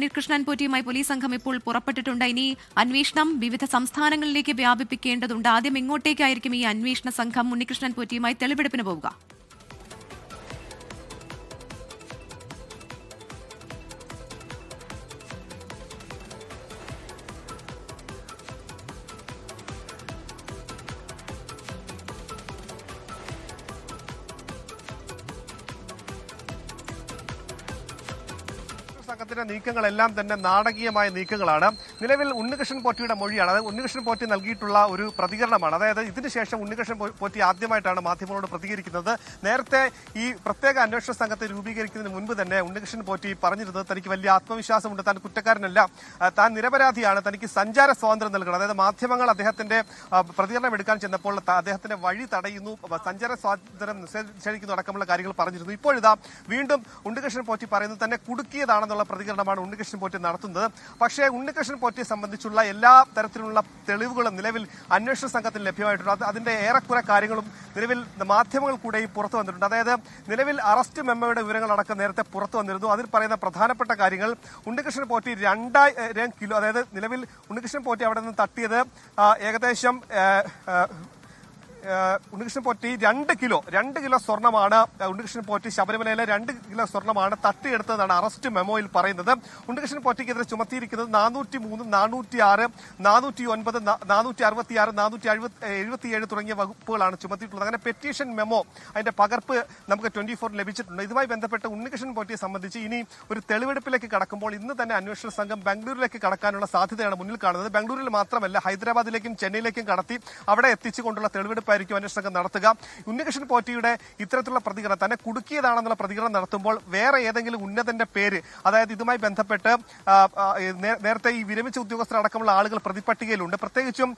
Unnikrishnan പോറ്റിയുമായി police സംഘം ഇപ്പോൾ പുറപ്പെട്ടിട്ടുണ്ട്. ഇനി അന്വേഷണം വിവിധ സംസ്ഥാനങ്ങളിലേക്ക് വ്യാപിപ്പിക്കേണ്ടതുണ്ട്. ആദ്യം എങ്ങോട്ടേക്കായിരിക്കും ഈ അന്വേഷണ സംഘം? ഉണ്ണികൃഷ്ണൻ പോറ്റിയുമായി തെളിവെടുപ്പിന് പോവുക. സംഘത്തിന്റെ നീക്കങ്ങളെല്ലാം തന്നെ നാടകീയമായ നീക്കങ്ങളാണ്. നിലവിൽ ഉണ്ണികൃഷ്ണൻ പോറ്റിയുടെ മൊഴിയാണ്. അതായത് ഉണ്ണികൃഷ്ണൻ പോറ്റി നൽകിയിട്ടുള്ള ഒരു പ്രതികരണമാണ്. അതായത് ഇതിനുശേഷം ഉണ്ണികൃഷ്ണൻ പോറ്റി ആദ്യമായിട്ടാണ് മാധ്യമങ്ങളോട് പ്രതികരിക്കുന്നത്. നേരത്തെ ഈ പ്രത്യേക അന്വേഷണ സംഘത്തെ രൂപീകരിക്കുന്നതിന് മുൻപ് തന്നെ ഉണ്ണികൃഷ്ണൻ പോറ്റി പറഞ്ഞിരുന്നത് തനിക്ക് വലിയ ആത്മവിശ്വാസമുണ്ട്. താൻ കുറ്റക്കാരനല്ല. താൻ നിരപരാധിയാണ്. തനിക്ക് സഞ്ചാര സ്വാതന്ത്ര്യം നൽകണം. അതായത് മാധ്യമങ്ങൾ അദ്ദേഹത്തിന്റെ പ്രതികരണം എടുക്കാൻ ചെന്നപ്പോൾ അദ്ദേഹത്തിന്റെ വഴി തടയുന്നു. സഞ്ചാര സ്വാതന്ത്ര്യം നിഷേധിക്കുന്നു അടക്കമുള്ള കാര്യങ്ങൾ പറഞ്ഞിരുന്നു. ഇപ്പോഴിതാ വീണ്ടും ഉണ്ണികൃഷ്ണൻ പോറ്റി പറയുന്നത് തന്നെ കുടുക്കിയതാണെന്നുള്ള പ്രതികരണമാണ് ഉണ്ണികൃഷ്ണൻ പോറ്റി നടത്തുന്നത്. പക്ഷേ ഉണ്ണികൃഷ്ണൻ പോറ്റിയെ സംബന്ധിച്ചുള്ള എല്ലാ തരത്തിലുള്ള തെളിവുകളും നിലവിൽ അന്വേഷണ സംഘത്തിൽ ലഭ്യമായിട്ടുണ്ട്. അത് അതിന്റെ ഏറെക്കുറെ കാര്യങ്ങളും നിലവിൽ മാധ്യമങ്ങൾ കൂടെ പുറത്തു വന്നിട്ടുണ്ട്. അതായത് നിലവിൽ അറസ്റ്റ് മെമ്മോയുടെ വിവരങ്ങളടക്കം നേരത്തെ പുറത്തു വന്നിരുന്നു. അതിൽ പറയുന്ന പ്രധാനപ്പെട്ട കാര്യങ്ങൾ ഉണ്ണികൃഷ്ണൻ പോറ്റി രണ്ടായിരം കിലോ അതായത് നിലവിൽ ഉണ്ണികൃഷ്ണൻ പോറ്റി അവിടെ നിന്ന് തട്ടിയത് ഏകദേശം ഉണ്ണികൃഷ്ണൻ പോറ്റി രണ്ട് കിലോ രണ്ട് കിലോ സ്വർണമാണ്. ഉണ്ണികൃഷ്ണൻ പോറ്റി ശബരിമലയിലെ രണ്ട് കിലോ സ്വർണമാണ് തട്ടിയെടുത്തതാണ് അറസ്റ്റ് മെമ്മോയിൽ പറയുന്നത്. ഉണ്ണികൃഷ്ണൻ പോറ്റിക്കെതിരെ ചുമത്തിയിരിക്കുന്നത് നാനൂറ്റി മൂന്ന് നാനൂറ്റി ആറ് നാനൂറ്റി ഒൻപത് നാനൂറ്റി അറുപത്തി ആറ് നാനൂറ്റി എഴുപത്തിയേഴ് തുടങ്ങിയ വകുപ്പുകളാണ് ചുമത്തിയിട്ടുള്ളത്. അങ്ങനെ പെറ്റീഷൻ മെമ്മോ അതിന്റെ പകർപ്പ് നമുക്ക് ട്വന്റി ഫോർ ലഭിച്ചിട്ടുണ്ട്. ഇതുമായി ബന്ധപ്പെട്ട് ഉണ്ണികൃഷ്ണൻ പോറ്റിയെ സംബന്ധിച്ച് ഇനി ഒരു തെളിവെടുപ്പിലേക്ക് കടക്കുമ്പോൾ ഇന്ന് തന്നെ അന്വേഷണ സംഘം ബാംഗ്ലൂരിലേക്ക് കടക്കാനുള്ള സാധ്യതയാണ് മുന്നിൽ കാണുന്നത്. ബാംഗ്ലൂരിൽ മാത്രമല്ല ഹൈദരാബാദിലേക്കും ചെന്നൈയിലേക്കും കടത്തി അവിടെ എത്തിച്ചുകൊണ്ടുള്ള തെളിവെടുപ്പായിരിക്കും അന്വേഷണ നടത്തുക. ഉണ്ണികൃഷ്ണൻ പോറ്റിയുടെ ഇത്തരത്തിലുള്ള പ്രതികരണം തന്നെ കുടുക്കിയതാണെന്നുള്ള പ്രതികരണം നടത്തുമ്പോൾ വേറെ ഏതെങ്കിലും ഉന്നതന്റെ പേര് അതായത് ഇതുമായി ബന്ധപ്പെട്ട് നേരത്തെ ഈ വിരമിച്ച ഉദ്യോഗസ്ഥരടക്കമുള്ള ആളുകൾ പ്രതിപട്ടികയിലുണ്ട് പ്രത്യേകിച്ചും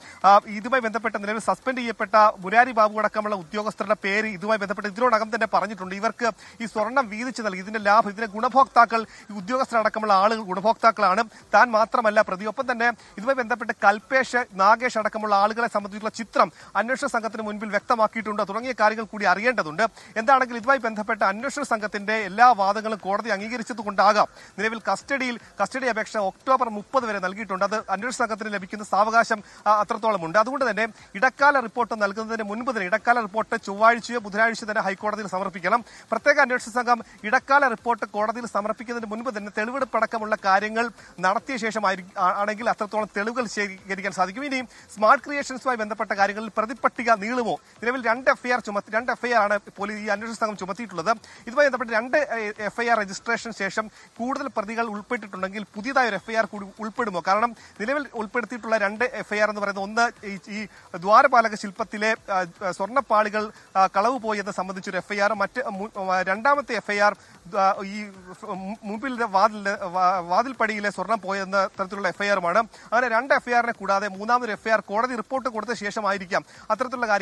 ഇതുമായി ബന്ധപ്പെട്ട നിലവിൽ സസ്പെൻഡ് ചെയ്യപ്പെട്ട മുരാരി ബാബു അടക്കമുള്ള ഉദ്യോഗസ്ഥരുടെ പേര് ഇതുമായി ബന്ധപ്പെട്ട് ഇതിനോടകം തന്നെ പറഞ്ഞിട്ടുണ്ട്. ഇവർക്ക് ഈ സ്വർണം വീതിച്ചു നൽകി ഇതിന്റെ ലാഭം ഇതിന്റെ ഗുണഭോക്താക്കൾ ഉദ്യോഗസ്ഥരടക്കമുള്ള ആളുകൾ ഗുണഭോക്താക്കളാണ്. താൻ മാത്രമല്ല പ്രതി ഒപ്പം തന്നെ ഇതുമായി ബന്ധപ്പെട്ട് കൽപേഷ് നാഗേഷ് അടക്കമുള്ള ആളുകളെ സംബന്ധിച്ചുള്ള ചിത്രം അന്വേഷണ സംഘത്തിന് മുൻപിൽ വ്യക്തമാക്കിയിട്ടുണ്ട്. തുടങ്ങിയ കാര്യങ്ങൾ കൂടി അറിയേണ്ടതുണ്ട്. എന്താണെങ്കിൽ ഇതുമായി ബന്ധപ്പെട്ട അന്വേഷണ സംഘത്തിന്റെ എല്ലാ വാദങ്ങളും കോടതി അംഗീകരിച്ചതുകൊണ്ടാകാം. നിലവിൽ കസ്റ്റഡിയിൽ കസ്റ്റഡി അപേക്ഷ ഒക്ടോബർ മുപ്പത് വരെ നൽകിയിട്ടുണ്ട്. അത് അന്വേഷണ സംഘത്തിന് ലഭിക്കുന്ന സാവകാശം അത്രത്തോളം ഉണ്ട് അതുകൊണ്ട് തന്നെ ഇടക്കാല റിപ്പോർട്ട് നൽകുന്നതിന് മുൻപ് തന്നെ ഇടക്കാല റിപ്പോർട്ട് ചൊവ്വാഴ്ചയോ ബുധനാഴ്ചയോ തന്നെ ഹൈക്കോടതിയിൽ സമർപ്പിക്കണം. പ്രത്യേക അന്വേഷണ സംഘം ഇടക്കാല റിപ്പോർട്ട് കോടതിയിൽ സമർപ്പിക്കുന്നതിന് മുൻപ് തന്നെ തെളിവെടുപ്പടക്കമുള്ള കാര്യങ്ങൾ നടത്തിയ ശേഷം ആണെങ്കിൽ അത്രത്തോളം തെളിവുകൾ ശേഖരിക്കാൻ സാധിക്കും. ഇനി സ്മാർട്ട് ക്രിയേഷൻസുമായി ബന്ധപ്പെട്ട കാര്യങ്ങളിൽ പ്രതിപട്ടിക നീളുമോ നിലവിൽ രണ്ട് എഫ്ഐആർ ചുമത്തി രണ്ട് എഫ്ഐആർ ആണ് പോലീസ് ഈ അന്വേഷണ സംഘം ചുമത്തിയിട്ടുള്ളത് ഇതുമായി ബന്ധപ്പെട്ട് രണ്ട് എഫ്ഐആർ രജിസ്ട്രേഷൻ ശേഷം കൂടുതൽ പ്രതികൾ ഉൾപ്പെട്ടിട്ടുണ്ടെങ്കിൽ പുതിയതായ ഒരു എഫ്ഐആർ കൂടി ഉൾപ്പെടുമോ കാരണം നിലവിൽ ഉൾപ്പെടുത്തിയിട്ടുള്ള രണ്ട് എഫ്ഐആർ എന്ന് പറയുന്നത് ഒന്ന് ഈ- ദ്വാരപാലക ശില്പത്തിലെ സ്വർണപ്പാളികൾ കളവ് പോയത് സംബന്ധിച്ചൊരു എഫ്ഐആർ മറ്റ് രണ്ടാമത്തെ എഫ്ഐആർ ഈ മുമ്പിലെ വാതിലിന്റെ വാ- വാതിൽപ്പടിയിലെ സ്വർണം പോയെന്ന തരത്തിലുള്ള എഫ്ഐആറുമാണ് അങ്ങനെ രണ്ട് എഫ്ഐആറിനെ കൂടാതെ മൂന്നാമതൊരു എഫ്ഐആർ കോടതി റിപ്പോർട്ട് കൊടുത്ത ശേഷമായിരിക്കാം അത്തരത്തിലുള്ള കാര്യങ്ങളിലേക്ക്